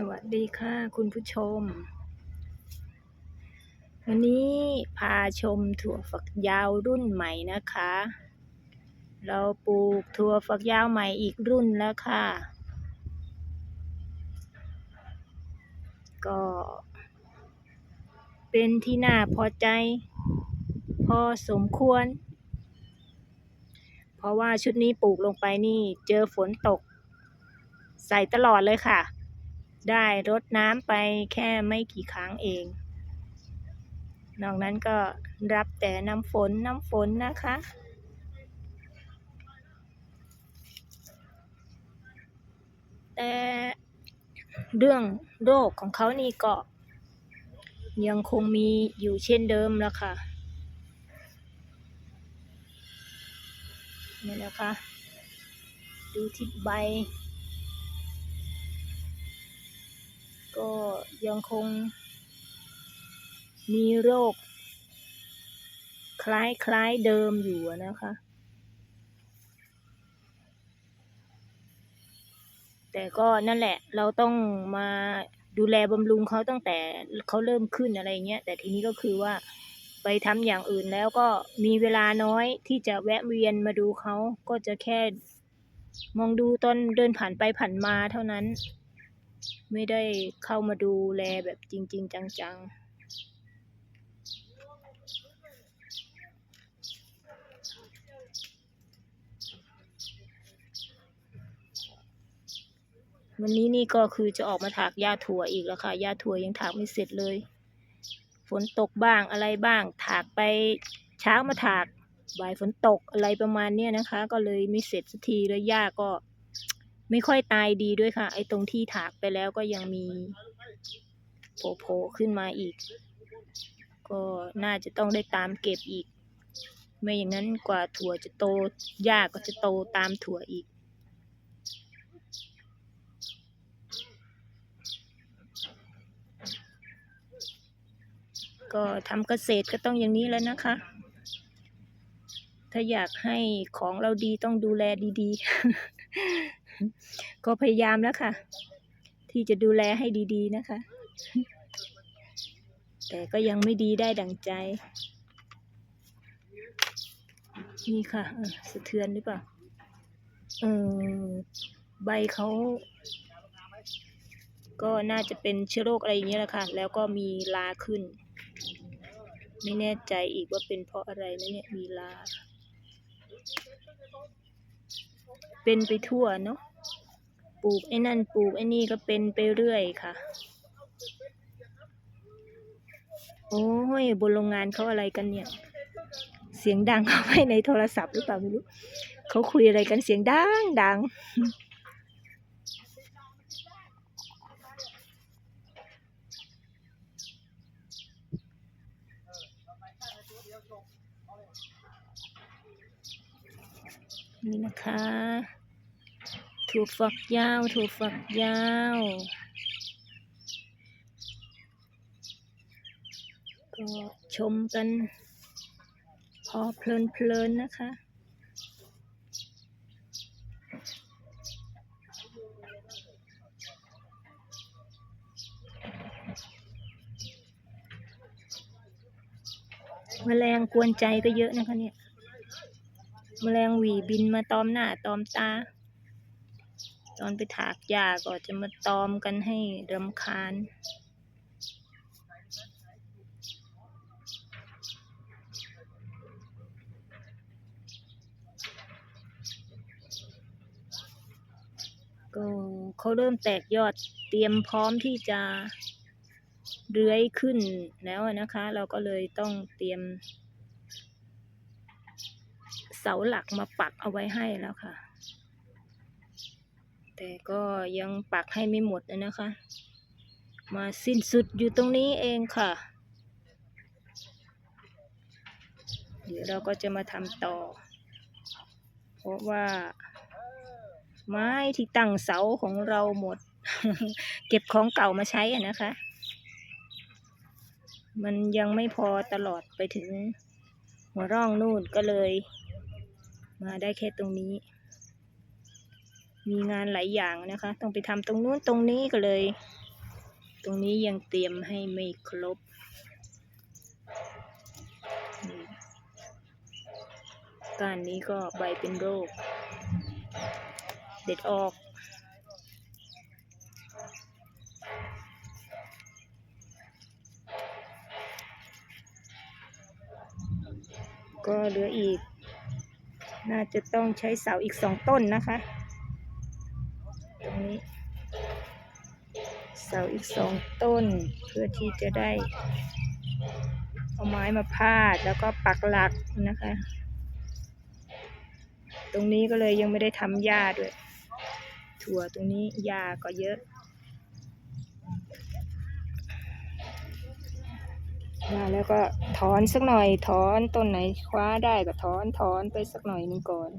สวัสดีค่ะคุณผู้ชม วันนี้พาชมถั่วฝักยาวรุ่นใหม่นะคะ เราปลูกถั่วฝักยาวใหม่อีกรุ่นแล้วค่ะ ก็ เป็นที่น่าพอใจ พอสมควร เพราะว่าชุดนี้ปลูกลงไปนี่เจอฝนตก ใส่ตลอดเลยค่ะ ได้รดน้ำไปแค่ไม่กี่ครั้งเอง นอกนั้นก็รับแต่น้ำฝนน้ำฝนนะคะ แต่เรื่องโรคของเขานี่ก็ ยังคงมีอยู่เช่นเดิมแล้วค่ะนี่นะคะ ดูที่ใบ ก็ยังคง มีโรค คล้ายคล้ายๆเดิมอยู่นะคะ แต่ก็นั่นแหละเราต้องมาดูแลบำรุงเขาตั้งแต่เขาเริ่มขึ้นอะไรเงี้ย แต่ทีนี้ก็คือว่าไปทำอย่างอื่นแล้วก็มีเวลาน้อยที่จะแวะเวียนมาดูเขาก็จะแค่มองดูตอนเดินผ่านไปผ่านมาเท่านั้น ไม่ได้เข้ามาดูแลแบบจริง ๆ จังๆวันนี้นี่ก็คือจะออกมาถากหญ้าถั่วอีกแล้วค่ะหญ้าถั่วยังถากไม่เสร็จเลย ฝนตกบ้างอะไรบ้าง ถากไปเช้ามาถากบ่ายฝนตกอะไรประมาณเนี้ยนะคะ ก็เลยไม่เสร็จสักทีแล้วหญ้าก็ ไม่ค่อยตายดีด้วยค่ะ ไอ้ตรงที่ถากไปแล้วก็ยังมีโผล่ขึ้นมาอีก ก็น่าจะต้องได้ตามเก็บอีก ไม่อย่างนั้นกว่าถั่วจะโตหญ้าก็จะโตตามถั่วอีก ก็ทำเกษตรก็ต้องอย่างนี้แล้วนะคะ ถ้าอยากให้ของเราดีต้องดูแลดีๆ ก็พยายามแล้วค่ะ ที่จะดูแลให้ดีๆนะคะ แต่ก็ยังไม่ดีได้ดังใจ นี่ค่ะสะเทือนหรือเปล่าเออใบเขาก็น่าจะเป็นเชื้อโรคอะไรอย่างเงี้ยแหละค่ะ แล้วก็มีลาขึ้น ไม่แน่ใจอีกว่าเป็นเพราะอะไรนะเนี่ย มีลา เป็นไปทั่วเนาะ ปลูกไอ้นั่นปลูกไอ้นี่ก็เป็นไปเรื่อยค่ะ โอ้ยบนโรงงานเขาอะไรกันเนี่ย เสียงดังเข้าไปในโทรศัพท์หรือเปล่าไม่รู้เขาคุยอะไรกันเสียงดังดังนี่นะคะ ถั่วฝักยาว ถั่วฝักยาว ก็ชมกัน พอเพลินๆนะคะ แมลงกวนใจก็เยอะนะคะเนี่ย แมลงหวีบินมาตอมหน้าตอมตา ตอนไปถากหญ้าก็จะมาตอมกันให้รำคาญ ก็เขาเริ่มแตกยอดเตรียมพร้อมที่จะเลื้อยขึ้นแล้วนะคะ เราก็เลยต้องเตรียม เสาหลักมาปักเอาไว้ให้แล้วค่ะ แต่ก็ยังปักให้ไม่หมดนะคะ มาสิ้นสุดอยู่ตรงนี้เองค่ะ เดี๋ยวเราก็จะมาทำต่อ เพราะว่า ไม้ที่ตั้งเสาของเราหมด เก็บของเก่ามาใช้นะคะ มันยังไม่พอตลอดไปถึงหัวร่องนู่นก็เลย มาได้แค่ตรงนี้ มีงานหลายอย่างนะคะ ต้องไปทำตรงนู้นตรงนี้ก็เลย ตรงนี้ยังเตรียมให้ไม่ครบก้านนี้ก็ใบเป็นโรค เด็ดออก ก็เหลืออีก น่าจะต้องใช้เสาอีกสองต้นนะคะ เสาอีกสองต้น เพื่อที่จะได้ เอาไม้มาพาดแล้วก็ปักหลักนะคะ ตรงนี้ก็เลยยังไม่ได้ทำหญ้าด้วย ถั่วตรงนี้หญ้าก็เยอะหญ้าแล้วก็ถอนสักหน่อยถอนต้นไหนคว้าได้ก็ถอนถอนไปสักหน่อยนึงก่อน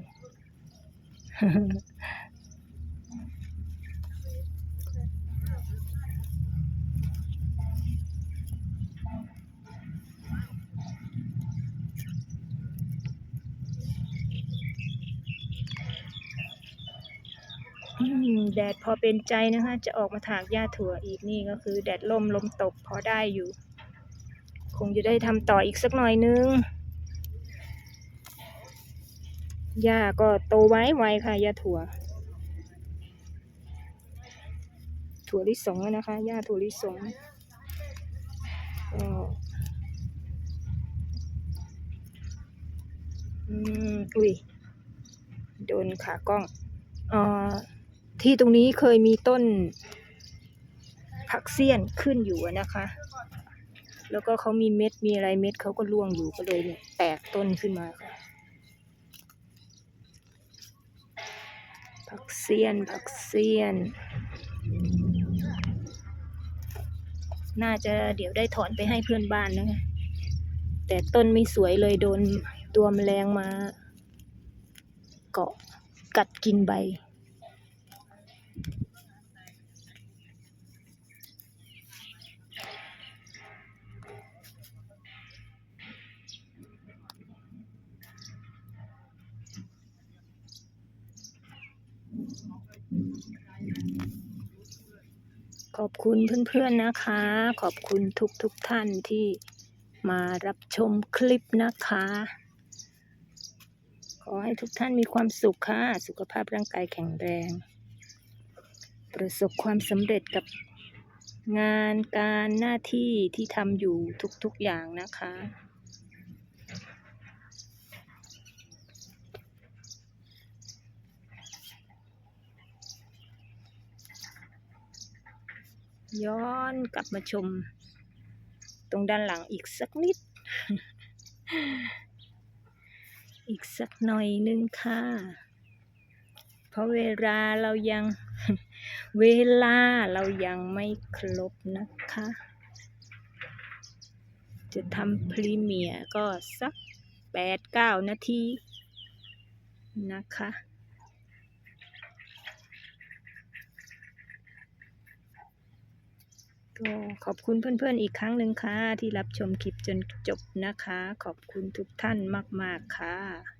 แดดพอเป็นใจนะคะ จะออกมาถากหญ้าถั่วอีกนี่ก็คือ แดดล่มลมตกพอได้อยู่ คงจะได้ทำต่ออีกสักหน่อยนึงหญ้าก็โตไว้ไวค่ะหญ้าถั่ว ถั่วลิสงนะคะหญ้าถั่วลิสงก็อืมอุ้ยโดนขากล้องอ่อ ที่ตรงนี้เคยมีต้นผักเสี้ยนขึ้นอยู่นะคะ แล้วก็เขามีเม็ดมีอะไรเม็ดเขาก็ร่วงอยู่ก็เลยเนี่ยแตกต้นขึ้นมาค่ะ ผักเสี้ยนผักเสี้ยน น่าจะเดี๋ยวได้ถอนไปให้เพื่อนบ้านนะคะ แต่ต้นไม่สวยเลยโดนตัวแมลงมา เกาะกัดกินใบ ขอบคุณเพื่อนๆนะคะ ขอบคุณทุกๆทท่านที่มารับชมคลิปนะคะ ขอให้ทุกท่านมีความสุขค่ะ สุขภาพร่างกายแข็งแรง ประสบความสำเร็จกับงานการหน้าที่ที่ทำอยู่ทุกๆอย่างนะคะ ย้อนกลับมาชม ตรงด้านหลังอีกสักนิด อีกสักหน่อยนึงค่ะ เพราะเวลาเรายัง เวลาเรายังไม่ครบนะคะ จะทำพรีเมียร์ก็สักแปดเก้านาทีนะคะ ก็ขอบคุณเพื่อนๆอีกครั้งหนึ่งค่ะ ที่รับชมคลิปจนจบนะคะ ขอบคุณทุกท่านมาก ๆ ค่ะ